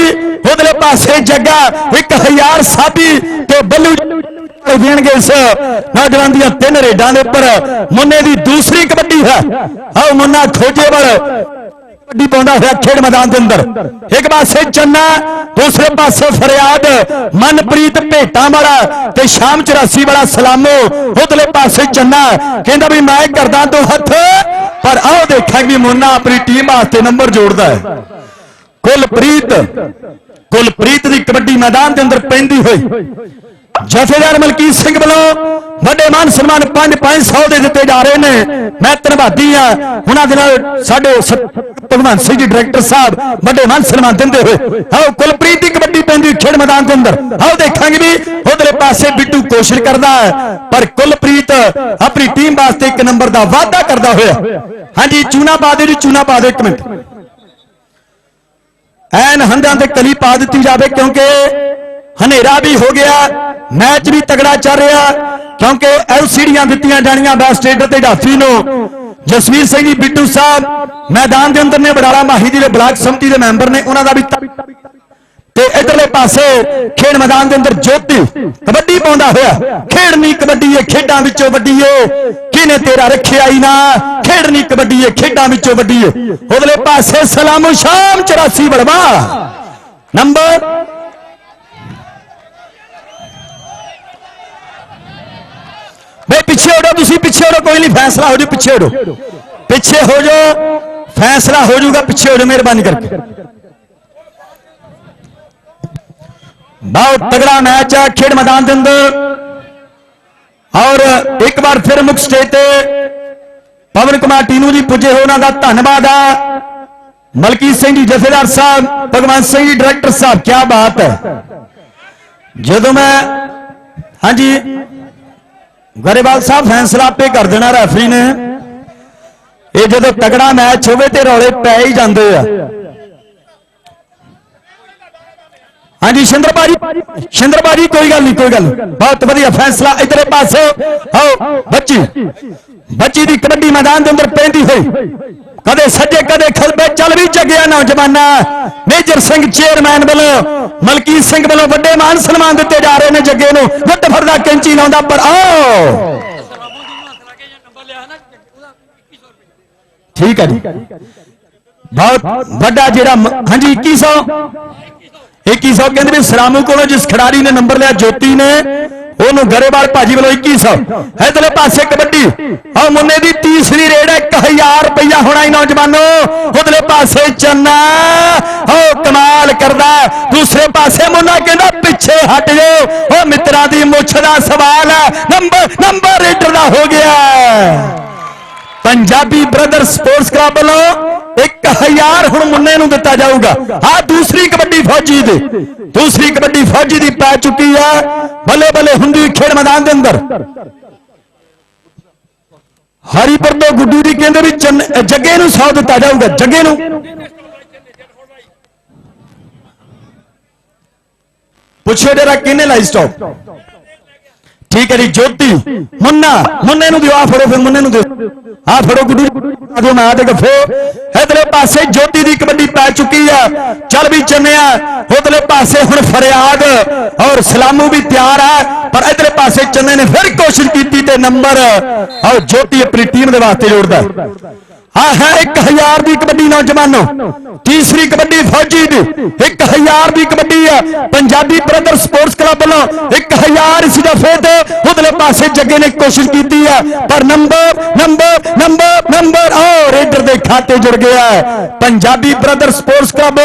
ਉਧਰਲੇ ਪਾਸੇ ਜੱਗਾ, ਇੱਕ ਹਜ਼ਾਰ ਸਾਬੀ ਤੇ ਬੱਲੂ ਦੇਣਗੇ ਇਸ ਨੌਜਵਾਨ ਦੀਆਂ ਤਿੰਨ ਰੇਡਾਂ ਦੇ ਉੱਪਰ ਮੁੰਨੇ ਦੀ ਦੂਸਰੀ ਕਬੱਡੀ ਹੈ। ਆਓ ਮੁੰਨਾ ਖੋਜੇਵਲ ਕਬੱਡੀ ਪਾਉਂਦਾ ਹੋਇਆ ਖੇਡ ਮੈਦਾਨ ਦੇ ਅੰਦਰ। ਇੱਕ ਪਾਸੇ ਚੰਨਾ, ਦੂਸਰੇ ਪਾਸੇ ਫਰਿਆਦ, ਮਨਪ੍ਰੀਤ ਭੇਟਾਂ ਵਾਲਾ ਤੇ ਸ਼ਾਮ 84 ਵਾਲਾ ਸਲਾਮੋ, ਉਧਰਲੇ ਪਾਸੇ ਚੰਨਾ। ਕਹਿੰਦਾ ਵੀ ਮੈਂ ਕਰਦਾ ਦੋ ਹੱਥ, ਪਰ ਆਓ ਦੇਖਾਂਗੇ ਵੀ ਮੁੰਨਾ ਆਪਣੀ ਟੀਮ ਵਾਸਤੇ ਨੰਬਰ ਜੋੜਦਾ ਹੈ। ਕੁਲਪ੍ਰੀਤ ਕੁਲਪ੍ਰੀਤ ਦੀ ਕਬੱਡੀ ਮੈਦਾਨ ਦੇ ਅੰਦਰ ਪੈਂਦੀ ਹੋਈ। ਜਥੇਦਾਰ ਮਲਕੀਤ ਸਿੰਘ ਵੱਲੋਂ ਵੱਡੇ ਮਾਨ ਸਨਮਾਨ 5 500 ਦੇ ਦਿੱਤੇ ਜਾ ਰਹੇ ਨੇ। ਮੈਂ ਧੰਨਵਾਦੀ ਆ ਉਹਨਾਂ ਦੇ ਨਾਲ ਸਾਡੇ ਸ- ਸਿੰਘ ਜੀ ਡਾਇਰੈਕਟਰ ਸਾਹਿਬ ਵੱਡੇ ਮਾਨ ਸਨਮਾਨ ਦਿੰਦੇ ਹੋਏ। ਆਓ ਕੁਲਪ੍ਰੀਤ ਦੀ ਕਬੱਡੀ ਪੈਂਦੀ ਖੇਡ ਮੈਦਾਨ ਦੇ ਅੰਦਰ। ਆਓ ਦੇਖਾਂਗੇ ਵੀ ਉਧਰੇ ਪਾਸੇ ਬਿੱਟੂ ਕੋਸ਼ਿਸ਼ ਕਰਦਾ ਹੈ। ਪਰ ਕੁਲਪ੍ਰੀਤ ਆਪਣੀ ਟੀਮ ਵਾਸਤੇ ਇੱਕ ਨੰਬਰ ਦਾ ਵਾਅਦਾ ਕਰਦਾ ਹੋਇਆ। ਹਾਂਜੀ, ਚੂਨਾ ਪਾ ਦਿਓ ਜੀ, ਚੂਨਾ ਪਾ ਦਿਓ ਇੱਕ ਮਿੰਟ। ਐਨ ਹੰਦਾਂ ਤੇ ਕਲੀ ਪਾ ਦਿੱਤੀ ਜਾਵੇ ਕਿਉਂਕਿ ਹਨੇਰਾ ਵੀ ਹੋ ਗਿਆ, ਮੈਚ ਵੀ ਤਗੜਾ ਚੱਲ ਰਿਹਾ, ਕਿਉਂਕਿ ਐਲਸੀਡੀਆਂ ਦਿੱਤੀਆਂ ਜਾਣੀਆਂ ਬੈਸਟ ਸਟੇਟਰ ਤੇ ਜਾਫੀ ਨੂੰ ਜਸਵੀਰ ਸਿੰਘ ਜੀ, ਬਿੱਟੂ ਸਾਹਿਬ, ਮੈਦਾਨ ਦੇ ਅੰਦਰ ਨੇ ਬੜਾਲਾ ਮਾਹੀ ਦੀ ਦੇ ਬਲਾਕ ਸਮਿਤੀ ਦੇ ਮੈਂਬਰ ਨੇ, ਉਹਨਾਂ ਦਾ ਵੀ ਤੇ ਇਧਰਲੇ ਪਾਸੇ ਖੇਡ ਮੈਦਾਨ ਦੇ ਅੰਦਰ ਜੋਤੀ, ਕਬੱਡੀ ਪਾਉਂਦਾ ਹੋਇਆ, ਖੇਡਣੀ ਕਬੱਡੀ ਏ ਖੇਡਾਂ ਵਿੱਚੋਂ ਵੱਡੀ ਏ ਕਿਨੇ ਤੇਰਾ ਰੱਖਿਆ ਹੀ ਨਾ, ਖੇਡਣੀ ਕਬੱਡੀ ਏ ਖੇਡਾਂ ਵਿੱਚੋਂ ਵੱਡੀ ਏ। ਉਧਰਲੇ ਪਾਸੇ ਸਲਾਮੋ ਸ਼ਾਮ 84 ਬੜਵਾ, ਨੰਬਰ ਵੇ ਪਿੱਛੇ ਹਟੋ ਤੁਸੀਂ ਪਿੱਛੇ ਹਟੋ ਕੋਈ ਨਹੀਂ, ਫੈਸਲਾ ਹੋ ਜੂ, ਪਿੱਛੇ ਹਟੋ ਪਿੱਛੇ ਹੋ ਜਾਓ, ਫੈਸਲਾ ਹੋ ਜਾਊਗਾ ਪਿੱਛੇ ਹੋ ਜਾਓ, ਮਿਹਰਬਾਨੀ ਕਰਕੇ। ਬਹੁਤ ਤਗੜਾ ਮੈਚ ਹੈ ਖੇਡ ਮੈਦਾਨ ਦੇ ਅੰਦਰ। ਔਰ ਇੱਕ ਵਾਰ ਫਿਰ ਮੁੱਖ ਸਟੇਜ ਤੇ ਪਵਨ ਕੁਮਾਰ ਟੀਨੂ ਜੀ ਪੁੱਜੇ ਹੋ ਉਹਨਾਂ ਦਾ ਧੰਨਵਾਦ ਆ। ਮਲਕੀਤ ਸਿੰਘ ਜੀ, ਜਥੇਦਾਰ ਸਾਹਿਬ, ਭਗਵੰਤ ਸਿੰਘ ਜੀ, ਡਾਇਰੈਕਟਰ ਸਾਹਿਬ ਕੀ ਬਾਤ ਹੈ। ਜਦੋਂ ਮੈਂ ਹਾਂਜੀ। ਗਰੇਵਾਲ ਸਾਹਿਬ ਫੈਸਲਾ ਆਪੇ ਕਰ ਦੇਣਾ, ਰੈਫਰੀ ਨੇ। ਇਹ ਜਦੋਂ ਤਗੜਾ ਮੈਚ ਹੋਵੇ ਤੇ ਰੌਲੇ ਪੈ ਹੀ ਜਾਂਦੇ ਆ। ਹਾਂਜੀ, ਸ਼ਿੰਦਰ ਬਾਜੀ। ਸ਼ਿੰਦਰ ਬਾਜੀ, ਕੋਈ ਗੱਲ ਨਹੀਂ, ਕੋਈ ਗੱਲ ਨੀ। ਬਹੁਤ ਵਧੀਆ ਫੈਸਲਾ ਇਧਰੇ ਪਾਸੇ। ਆਓ ਬੱਚੀ। ਬੱਚੀ ਦੀ ਕਬੱਡੀ ਮੈਦਾਨ ਦੇ ਅੰਦਰ ਪੈਂਦੀ ਹੋਈ। ਕਦੇ ਸੱਜੇ, ਕਦੇ ਖਲਬੇ, ਚੱਲ ਵੀ ਜੱਗਿਆ ਨੌਜਵਾਨਾ। ਮੇਜਰ ਸਿੰਘ ਚੇਅਰਮੈਨ ਵੱਲੋਂ, ਮਲਕੀਤ ਸਿੰਘ ਵੱਲੋਂ ਵੱਡੇ ਮਾਨ ਸਨਮਾਨ ਦਿੱਤੇ ਜਾ ਰਹੇ ਨੇ ਜੱਗੇ ਨੂੰ। ਗੁੱਟ ਫੜਦਾ ਕੈਂਚੀ ਲਾਉਂਦਾ, ਪਰ ਆਓ। ਠੀਕ ਹੈ ਜੀ। ਬਹੁਤ ਵੱਡਾ ਜਿਹੜਾ ਮ- ਹਾਂਜੀ 2100 2100 ਕਹਿੰਦੇ ਵੀ ਸਰਾਮੂ ਕੋਲੋਂ ਜਿਸ ਖਿਡਾਰੀ ਨੇ ਨੰਬਰ ਲਿਆ, ਜੋਤੀ ਨੇ ਉਹਨੂੰ ਗਰੇਵਾਲ ਭਾਜੀ ਵੱਲੋਂ 2100 ਇਧਰਲੇ ਪਾਸੇ ਕਬੱਡੀ। ਆ ਮੁੰਨੇ ਦੀ ਤੀਸਰੀ ਰੇਡ 1000 ਰੁਪਇਆ ਹੋਣਾ ਹੀ ਨੌਜਵਾਨੋ। ਉਧਰਲੇ ਪਾਸੇ ਚੰਨਾ ਹੋ ਕਮਾਲ ਕਰਦਾ ਦੂਸਰੇ ਪਾਸੇ ਮੁੰਨਾ ਕਹਿੰਦਾ, ਪਿੱਛੇ ਹਟ ਜਾਓ। ਉਹ ਮਿੱਤਰਾਂ ਦੀ ਮੁੱਛ ਦਾ ਸਵਾਲ ਹੈ। ਨੰਬਰ ਨੰਬਰ ਰੇਡਰ ਦਾ ਹੋ ਗਿਆ। ਪੰਜਾਬੀ ਬ੍ਰਦਰ ਸਪੋਰਟਸ ਕਲੱਬ ਵੱਲੋਂ 1000 ਹੁਣ ਮੁੰਨੇ ਨੂੰ ਦਿੱਤਾ ਜਾਊਗਾ। ਆ ਦੂਸਰੀ ਕਬੱਡੀ ਫੌਜੀ ਦੀ। ਦੂਸਰੀ ਕਬੱਡੀ ਫੌਜੀ ਦੀ ਪੈ ਚੁੱਕੀ ਆ। ਬੱਲੇ ਬੱਲੇ ਹੁੰਦੀ ਖੇਡ ਮੈਦਾਨ ਦੇ ਅੰਦਰ। ਹਰੀਪੁਰ ਤੋਂ ਗੁੱਡੂ ਦੀ ਕਹਿੰਦੇ ਵੀ ਜੱਗੇ ਨੂੰ 100 ਦਿੱਤਾ ਜਾਊਗਾ, ਜੱਗੇ ਨੂੰ। ਪੁੱਛੋ ਜਰਾ ਕਿਹਨੇ ਲਾਈ ਸਟਾਪ ਠੀਕ ਹੈ ਜੀ, ਜੋਤੀ। ਮੁੰਨਾ। ਮੁੰਨੇ ਨੂੰ ਦਿਓ ਆ ਫੜੋ ਫਿਰ ਮੁੰਨੇ ਨੂੰ ਦਿਓ। ਆ ਫੜੋ ਗੁੱਡੂ ਆ ਦਿਓ, ਮੈਂ ਆ ਦੇ ਗੱਫੇ ਪਾਸੇ ਜੋਤੀ ਦੀ ਕਬੱਡੀ ਪੈ ਚੁੱਕੀ ਆ। ਚੱਲ ਵੀ ਚੰਨਿਆ ਉਧਰਲੇ ਪਾਸੇ ਹੁਣ ਫਰਿਆਦ ਔਰ ਸਲਾਮੂ ਵੀ ਤਿਆਰ ਆ। ਪਰ ਇਧਰਲੇ ਪਾਸੇ ਚੰਨੇ ਨੇ, ਫਿਰ ਕੋਸ਼ਿਸ਼ ਕੀਤੀ ਤੇ ਨੰਬਰ। ਔਰ ਜੋਤੀ ਆਪਣੀ ਟੀਮ ਦੇ ਵਾਸਤੇ ਜੋੜਦਾ ਆ ਹੈ 1000 ਦੀ ਕਬੱਡੀ ਨੌਜਵਾਨੋ। ਤੀਸਰੀ ਕਬੱਡੀ ਫੌਜੀ ਦੀ। 1000 ਦੀ ਕਬੱਡੀ ਆ। ਪੰਜਾਬੀ ਬ੍ਰਦਰ ਸਪੋਰਟਸ ਕਲੱਬ ਵੱਲੋਂ 1000 ਇਸ ਦਫੇ ਤੇ ਉਧਰਲੇ ਪਾਸੇ ਜੱਗੇ ਨੇ ਕੋਸ਼ਿਸ਼ ਕੀਤੀ ਆ। ਪਰ ਨੰਬਰ ਨੰਬਰ ਨੰਬਰ ਨੰਬਰ, ਔਰ ਰੇਡਰ ਦੇ ਖਾਤੇ ਜੁੜ ਗਿਆ ਹੈ। Punjabi brother sports club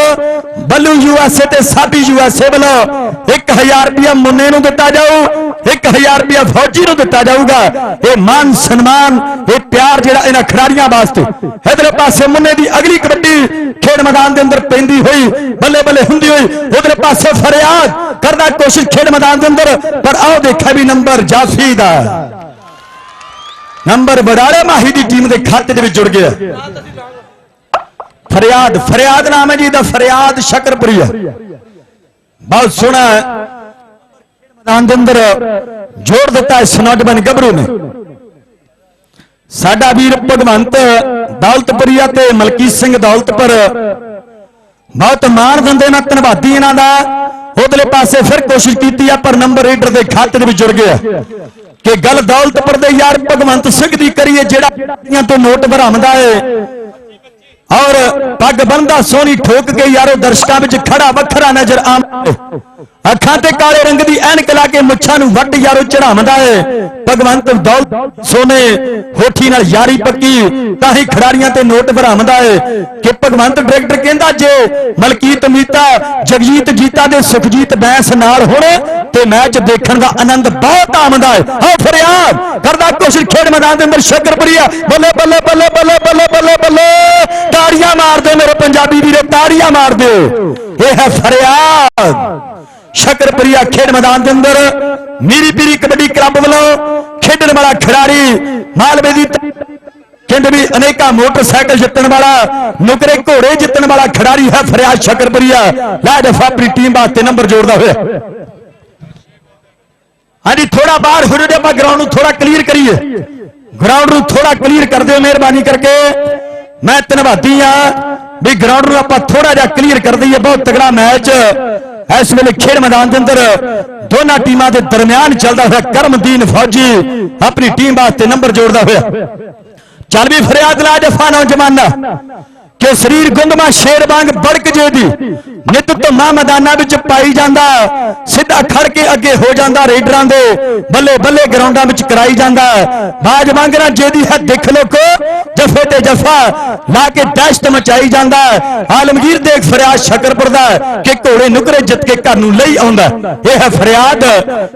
Ballu USA ਤੇ ਸਾਬੀ ਯੂਐਸਏ ਵੱਲੋਂ 1000 ਰੁਪਇਆ ਮੁੰਨੇ ਨੂੰ ਦਿੱਤਾ ਜਾਊ 1000 ਰੁਪਇਆ ਫੌਜੀ ਨੂੰ ਦਿੱਤਾ ਜਾਊਗਾ ਇਹ ਮਾਨ ਸਨਮਾਨ ਇਹ ਪਿਆਰ ਜਿਹੜਾ ਇਹਨਾਂ ਖਿਡਾਰੀਆਂ ਵਾਸਤੇ ਇਧਰਲੇ ਪਾਸੇ ਮੁੰਨੇ ਦੀ ਅਗਲੀ ਕਬੱਡੀ ਖੇਡ ਮੈਦਾਨ ਦੇ ਅੰਦਰ ਪੈਂਦੀ ਹੋਈ ਬੱਲੇ ਬੱਲੇ ਹੁੰਦੀ ਹੋਈ ਉਧਰਲੇ ਪਾਸੇ ਫਰਿਆਦ ਕਰਦਾ ਕੋਸ਼ਿਸ਼ ਖੇਡ ਮੈਦਾਨ ਦੇ ਅੰਦਰ ਪਰ ਆਓ ਦੇਖਿਆ ਵੀ ਨੰਬਰ ਜਾਫੀ ਦਾ ਨੰਬਰ ਬਡਾਲੇ ਮਾਹੀ ਦੀ ਟੀਮ ਦੇ ਖਾਤੇ ਦੇ ਵਿੱਚ ਜੁੜ ਗਿਆ। ਫਰਿਆਦ ਫਰਿਆਦ ਨਾਮ ਹੈ ਜੀ ਦਾ ਫਰਿਆਦ ਸ਼ਕਰਪੁਰੀਆ ਬਹੁਤ ਸੋਹਣਾ ਮੈਦਾਨ ਦੇ ਅੰਦਰ ਜੋੜ ਦਿੱਤਾ ਇਸ ਨੌਜਵਾਨ ਗੱਭਰੂ ਨੇ। ਸਾਡਾ ਵੀਰ ਭਗਵੰਤ ਦੌਲਤਪੁਰੀਆ ਤੇ ਮਲਕੀਤ ਸਿੰਘ ਦੌਲਤਪੁਰ। ਬਹੁਤ ਮਾਣ ਦਿੰਦੇ ਨਾ, ਧੰਨਵਾਦੀ ਇਹਨਾਂ ਦਾ। ਉਧਰਲੇ ਪਾਸੇ ਫਿਰ ਕੋਸ਼ਿਸ਼ ਕੀਤੀ ਆ, ਪਰ ਨੰਬਰ ਰੀਡਰ ਦੇ ਖਾਤੇ ਦੇ ਵਿੱਚ ਜੁੜ ਗਿਆ। ਕਿ ਗੱਲ ਦੌਲਤਪੁਰ ਦੇ ਯਾਰ ਭਗਵੰਤ ਸਿੰਘ ਦੀ ਕਰੀਏ ਜਿਹੜਾ ਤੋਂ ਨੋਟ ਭਰਾਉਂਦਾ ਏ। ਔਰ ਪੱਗ ਬੰਦਾ ਸੋਹਣੀ ਠੋਕ ਕੇ ਯਾਰੋ ਦਰਸ਼ਕਾਂ ਵਿੱਚ ਖੜਾ ਵੱਖਰਾ ਨਜ਼ਰ ਆਉਂਦਾ ਅੱਖਾਂ ਤੇ ਕਾਲੇ ਰੰਗ ਦੀ ਐਨਕ ਲਾ ਕੇ ਮੁੱਛਾਂ ਨੂੰ ਵੱਟ ਯਾਰੋ ਚੜਾਉਂਦਾ ਏ। ਭਗਵੰਤ ਦੌਲ ਸੋਨੇ ਹੋਠੀ ਨਾਲ ਯਾਰੀ ਪੱਕੀ, ਤਾਂ ਹੀ ਖਿਡਾਰੀਆਂ ਤੇ ਨੋਟ ਭਰਾਉਂਦਾ ਏ। ਕਿ ਭਗਵੰਤ ਡਾਇਰੈਕਟਰ ਕਹਿੰਦਾ ਜੇ ਮਲਕੀਤ ਮੀਤਾ, ਜਗਜੀਤ ਜੀਤਾ ਦੇ ਸੁਖਜੀਤ ਬੈਂਸ ਨਾਲ ਹੋਣ, ਤੇ ਮੈਚ ਦੇਖਣ ਦਾ ਆਨੰਦ ਬਹੁਤ ਆਉਂਦਾ ਏ। ਹਾਂ ਫਰਿਆਦ, ਕਰਦਾ ਕੋਸ਼ਿਸ਼ ਖੇਡ ਮੈਦਾਨ ਦੇ ਅੰਦਰ ਸ਼ਕਰਪੁਰੀਆ ਬੱਲੇ ਬੱਲੇ ਬੱਲੇ ਬੱਲੇ ਬੱਲੇ ਬੱਲੇ ਬੱਲੇ, ਤਾੜੀਆਂ ਮਾਰ ਦਿਓ ਮੇਰੇ ਪੰਜਾਬੀ ਵੀਰੇ, ਤਾੜੀਆਂ ਮਾਰ ਦਿਓ। ਇਹ ਹੈ ਫਰਿਆਦ। ਸ਼ਕਰਪੁਰੀਆ ਖੇਡ ਮੈਦਾਨ ਦੇ ਅੰਦਰ ਮੀਰੀ ਪੀਰੀ ਕਬੱਡੀ ਕਲੱਬ ਵੱਲੋਂ ਖੇਡਣ ਵਾਲਾ ਖਿਡਾਰੀ ਮਾਲਵੇ ਦੀ ਤ- ਕਹਿੰਦੇ ਵੀ ਅਨੇਕਾਂ ਮੋਟਰਸਾਈਕਲ ਜਿੱਤਣ ਵਾਲਾ ਨੁਕਰੇ ਘੋੜੇ ਜਿੱਤਣ ਵਾਲਾ ਖਿਡਾਰੀ ਹੈ ਫਰਿਆਦ ਸ਼ਕਰਪੁਰੀਆ ਲੈ ਦਫਾ ਆਪਣੀ ਟੀਮ ਵਾਸਤੇ ਨੰਬਰ ਜੋੜਦਾ ਹੋਇਆ ਹਾਂਜੀ ਥੋੜਾ ਬਾਹਰ ਹੋ ਜਾਓ ਆਪਾਂ ਗਰਾਊਂਡ ਨੂੰ ਥੋੜਾ ਕਲੀਅਰ ਕਰੀਏ ਗਰਾਊਂਡ ਨੂੰ ਥੋੜਾ ਕਲੀਅਰ ਕਰ ਦਿਓ ਮਿਹਰਬਾਨੀ ਕਰਕੇ ਮੈਂ ਧੰਨਵਾਦੀ ਆ ਵੀ ਗਰਾਊਂਡ ਨੂੰ ਆਪਾਂ ਥੋੜਾ ਜਿਹਾ ਕਲੀਅਰ ਕਰ ਦਈਏ ਬਹੁਤ ਤਗੜਾ ਮੈਚ ਇਸ ਵੇਲੇ ਖੇਡ ਮੈਦਾਨ ਦੇ ਅੰਦਰ ਦੋਨਾਂ ਟੀਮਾਂ ਦੇ ਦਰਮਿਆਨ ਚੱਲਦਾ ਹੋਇਆ ਕਰਮਦੀਨ ਫੌਜੀ ਆਪਣੀ ਟੀਮ ਵਾਸਤੇ ਨੰਬਰ ਜੋੜਦਾ ਹੋਇਆ ਚੱਲ ਵੀ ਫਰਿਆਦ ਲਾ ਜਫਾ ਨੌਜਵਾਨਾ ਕਿ ਸਰੀਰ ਗੁੰਦਮਾ ਸ਼ੇਰ ਵਾਂਗ ਬੜਕ ਜੇ ਦੀ ਨਿਤ ਧੁੰਮਾ ਮੈਦਾਨਾਂ ਵਿੱਚ ਪਾਈ ਜਾਂਦਾ ਸਿੱਧਾ ਖੜ ਕੇ ਅੱਗੇ ਹੋ ਜਾਂਦਾ ਰੇਡਰਾਂ ਦੇ। ਬੱਲੇ ਬੱਲੇ ਗਰਾਊਂਡਾਂ ਵਿੱਚ ਕਰਾਈ ਜਾਂਦਾ ਬਾਜ ਵਾਂਗਰਾ ਜੇ ਦੀ ਹੈ ਦੇਖ ਲੋਕੋ, ਜਫੇ ਤੇ ਜਫਾ ਲਾ ਕੇ ਦਹਿਸ਼ਤ ਮਚਾਈ ਜਾਂਦਾ ਆਲਮਗੀਰ ਦੇਖ ਫਰਿਆਦ ਸ਼ਕਰਪੁਰ ਦਾ ਕਿ ਘੋੜੇ ਨੁਕਰੇ ਜਿੱਤ ਕੇ ਘਰ ਨੂੰ ਲਈ ਆਉਂਦਾ ਇਹ ਹੈ ਫਰਿਆਦ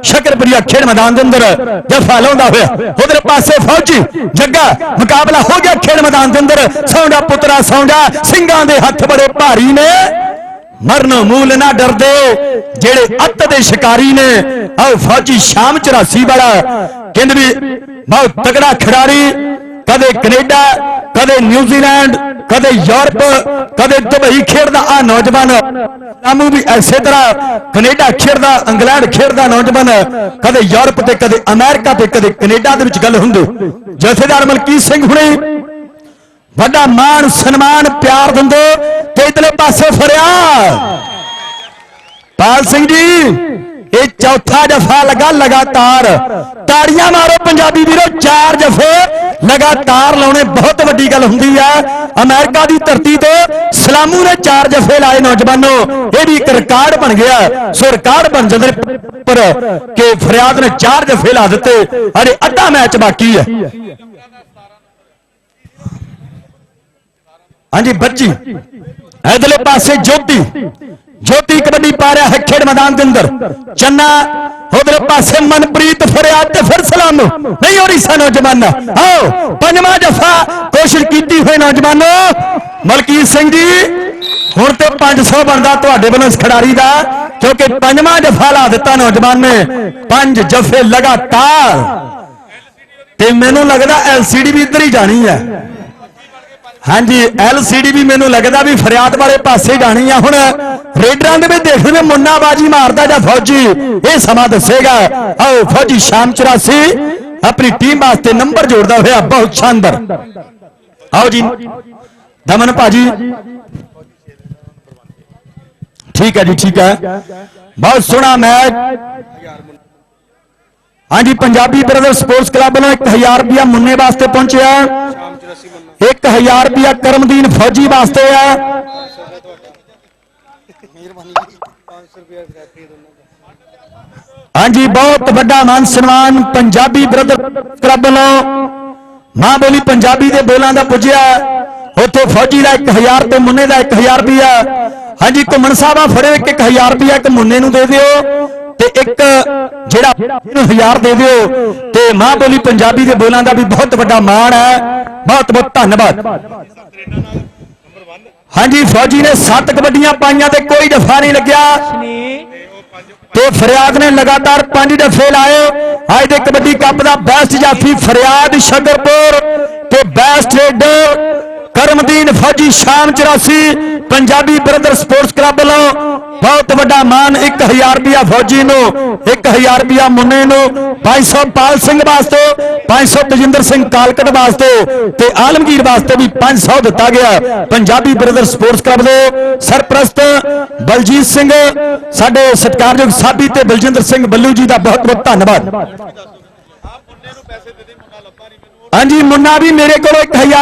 ਸ਼ਕਰਪੁਰੀਆ ਖੇਡ ਮੈਦਾਨ ਦੇ ਅੰਦਰ। ਜਫਾ ਲਾਉਂਦਾ ਹੋਇਆ। ਉਧਰ ਪਾਸੇ ਫੌਜੀ ਜੱਗਾ ਮੁਕਾਬਲਾ ਹੋ ਗਿਆ ਖੇਡ ਮੈਦਾਨ ਦੇ ਅੰਦਰ। ਸੌਂਡਾ ਪੁੱਤਰਾ ਸੌਂਡਾ ਸਿੰਘਾਂ ਦੇ ਹੱਥ ਬੜੇ ਭਾਰੀ ਨੇ। ਮਰਨੋਂ ਮੂਲ ਨਾ ਡਰਦੇ। ਜਿਹੜੇ ਅੱਤ ਦੇ ਸ਼ਿਕਾਰੀ ਨੇ। ਆਓ ਫੌਜੀ ਸ਼ਾਮ 84 ਵਾਲਾ। ਕਹਿੰਦੇ ਵੀ ਬਹੁਤ ਤਗੜਾ ਖਿਡਾਰੀ। ਕਦੇ ਕੈਨੇਡਾ, ਕਦੇ ਨਿਊਜ਼ੀਲੈਂਡ, ਕਦੇ ਯੂਰਪ, ਕਦੇ ਦੁਬਈ ਖੇਡਦਾ ਆ ਨੌਜਵਾਨ। ਨਾਮੂ ਵੀ ਐਸੇ ਤਰ੍ਹਾਂ ਕੈਨੇਡਾ ਖੇਡਦਾ, ਇੰਗਲੈਂਡ ਖੇਡਦਾ ਨੌਜਵਾਨ। ਕਦੇ ਯੂਰਪ ਤੇ, ਕਦੇ ਅਮਰੀਕਾ ਤੇ, ਕਦੇ ਕੈਨੇਡਾ ਦੇ ਵਿੱਚ ਗੱਲ ਹੁੰਦੀ। ਜਥੇਦਾਰ ਮਲਕੀਤ ਸਿੰਘ ਹੁਣੇ ਵੱਡਾ ਮਾਣ, ਸਨਮਾਨ, ਪਿਆਰ ਦਿੰਦੇ ਤੇ ਇਤਲੇ ਪਾਸੇ ਫਰਿਆਦ ਪਾਲ ਸਿੰਘ ਜੀ, ਇਹ ਚੌਥਾ ਜਫਾ ਲਗਾ ਲਗਾਤਾਰ। ਤਾੜੀਆਂ ਮਾਰੋ ਪੰਜਾਬੀ ਵੀਰੋ, ਚਾਰ ਜਫੇ ਲਗਾਤਾਰ ਲਾਉਣੇ, ਬਹੁਤ ਵੱਡੀ ਗੱਲ ਹੁੰਦੀ ਆ। ਅਮਰੀਕਾ ਦੀ ਧਰਤੀ ਤੇ ਸਲਾਮੂ ਨੇ ਚਾਰ ਜਫੇ ਲਾਏ ਨੌਜਵਾਨੋ। ਇਹ ਵੀ ਇੱਕ ਰਿਕਾਰਡ ਬਣ ਗਿਆ। ਸੋ ਰਿਕਾਰਡ ਬਣ ਜਾਂਦੇ ਨੇ, ਪਰ ਕਿ ਫਰਿਆਦ ਨੇ ਚਾਰ ਜਫੇ ਲਾ ਦਿੱਤੇ। ਅਰੇ ਅੱਧਾ ਮੈਚ ਬਾਕੀ ਹੈ ਹਾਂਜੀ ਬੱਜੀ ਇਧਰਲੇ ਪਾਸੇ ਜੋਤੀ। ਜੋਤੀ ਕਬੱਡੀ ਪਾ ਰਿਹਾ ਹੈ ਖੇਡ ਮੈਦਾਨ ਦੇ ਅੰਦਰ। ਚੰਨਾ ਉਧਰ ਪਾਸੇ ਮਨਪ੍ਰੀਤ ਫਰਿਆਦ ਤੇ ਫਿਰ ਸਲਾਮ। ਨਹੀਂ ਹੋ ਰਹੀ ਸਾ ਨੌਜਵਾਨ। ਆਓ, ਪੰਜਵਾਂ ਜਫਾ ਕੋਸ਼ਿਸ਼ ਕੀਤੀ ਹੋਈ ਨੌਜਵਾਨੋ। ਮਲਕੀਤ ਸਿੰਘ ਜੀ, ਹੁਣ ਤੇ 500 ਬਣਦਾ ਤੁਹਾਡੇ ਵੱਲੋਂ ਇਸ ਖਿਡਾਰੀ ਦਾ, ਕਿਉਂਕਿ ਪੰਜਵਾਂ ਜਫਾ ਲਾ ਦਿੱਤਾ ਨੌਜਵਾਨ ਨੇ। ਪੰਜ ਜਫੇ ਲਗਾਤਾਰ। ਤੇ ਮੈਨੂੰ ਲੱਗਦਾ ਐਲਸੀਡੀ ਵੀ ਇੱਧਰ ਹੀ ਜਾਣੀ ਹੈ। ਹਾਂਜੀ ਐਲਸੀਡੀ ਵੀ ਮੈਨੂੰ ਲੱਗਦਾ ਵੀ ਫਰਿਆਦ ਵਾਲੇ ਪਾਸੇ ਜਾਣੀ ਆ ਹੁਣ। ਰੇਡਰਾਂ ਦੇ ਵਿੱਚ ਦੇਖਦੇ ਮੁੰਨਾ ਬਾਜੀ ਮਾਰਦਾ ਜਾਂ ਫੌਜੀ। ਇਹ ਸਮਾਂ ਦੱਸੇਗਾ। ਆਓ, ਫੌਜੀ ਸ਼ਾਮ 84 ਆਪਣੀ ਟੀਮ ਵਾਸਤੇ ਨੰਬਰ ਜੋੜਦਾ ਹੋਇਆ ਬਹੁਤ ਸ਼ਾਨਦਾਰ। ਆਓ ਜੀ, ਦਮਨ ਭਾਜੀ। ਠੀਕ ਹੈ ਜੀ, ਠੀਕ ਹੈ। ਬਹੁਤ ਸੋਹਣਾ ਮੈਚ। ਹਾਂਜੀ, ਪੰਜਾਬੀ ਬ੍ਰਦਰ ਸਪੋਰਟਸ ਕਲੱਬ ਵੱਲੋਂ 1000 ਰੁਪਿਆ ਮੁੰਨੇ ਵਾਸਤੇ ਪਹੁੰਚਿਆ। 1000 ਰੁਪਿਆ ਕਰਮਦੀਨ ਫੌਜੀ ਵਾਸਤੇ ਆ ਹਾਂਜੀ, ਬਹੁਤ ਵੱਡਾ ਮਾਨ ਸਨਮਾਨ ਪੰਜਾਬੀ ਬ੍ਰਦਰ ਕਲੱਬ ਵੱਲੋਂ ਮਾਂ ਬੋਲੀ ਪੰਜਾਬੀ ਦੇ ਬੋਲਾਂ ਦਾ ਪੁੱਜਿਆ। ਉੱਥੇ ਫੌਜੀ ਦਾ 1000 ਤੇ ਮੁੰਨੇ ਦਾ 1000 ਰੁਪਿਆ ਹਾਂਜੀ, ਘੁੰਮਣ ਸਾਹਿਬਾ ਫੜੇ, ਇੱਕ 1000 ਰੁਪਿਆ ਇੱਕ ਮੁੰਨੇ ਨੂੰ ਦੇ ਦਿਓ। ਤੇ ਇੱਕ ਜਿਹੜਾ ਇਹਨੂੰ 1000 ਦੇ ਦਿਓ ਤੇ ਮਾਂ ਬੋਲੀ ਪੰਜਾਬੀ ਦੇ ਬੋਲਾਂ ਦਾ ਵੀ ਬਹੁਤ ਵੱਡਾ ਮਾਣ ਹੈ। ਬਹੁਤ ਬਹੁਤ ਧੰਨਵਾਦ। ਹਾਂਜੀ, ਫੌਜੀ ਨੇ 7 ਕਬੱਡੀਆਂ ਪਾਈਆਂ ਤੇ ਕੋਈ ਦਫਾ ਨਹੀਂ ਲੱਗਿਆ। ਤੇ ਫਰਿਆਦ ਨੇ ਲਗਾਤਾਰ ਪੰਜ ਦਫੇ ਲਾਏ। ਅੱਜ ਦੇ ਕਬੱਡੀ ਕੱਪ ਦਾ ਬੈਸਟ ਜਾਫੀ ਫਰਿਆਦ ਸ਼ਗਰਪੁਰ ਤੇ ਬੈਸਟ ਰੇਡਰ ਕਰਮਦੀਨ ਫੌਜੀ ਸ਼ਾਮ 84 ਪੰਜਾਬੀ ਬ੍ਰਦਰ ਸਪੋਰਟਸ ਕਲੱਬ ਵੱਲੋਂ ਬਹੁਤ ਵੱਡਾ ਮਾਨ 1000 ਰੁਪਿਆ ਫੌਜੀ ਨੂੰ 1000 ਰੁਪਿਆ ਮੁੰਨੇ ਨੂੰ 500 ਪਾਲ ਸਿੰਘ ਵਾਸਤੇ 500 ਤਜਿੰਦਰ ਸਿੰਘ ਕਾਲਕਟ ਵਾਸਤੇ ਤੇ ਆਲਮਗੀਰ ਵਾਸਤੇ ਵੀ 500 ਦਿੱਤਾ ਗਿਆ। ਪੰਜਾਬੀ ਬ੍ਰਦਰ ਸਪੋਰਟਸ ਕਲੱਬ ਦੇ ਸਰਪ੍ਰਸਤ ਬਲਜੀਤ ਸਿੰਘ ਸਾਡੇ ਸਤਿਕਾਰਯੋਗ ਸਾਬੀ ਤੇ ਬਲਜਿੰਦਰ ਸਿੰਘ ਬੱਲੂ ਜੀ ਦਾ ਬਹੁਤ ਬਹੁਤ ਧੰਨਵਾਦ। ਹਾਂਜੀ ਮੁੰਨਾ ਵੀ ਮੇਰੇ ਕੋਲ 1000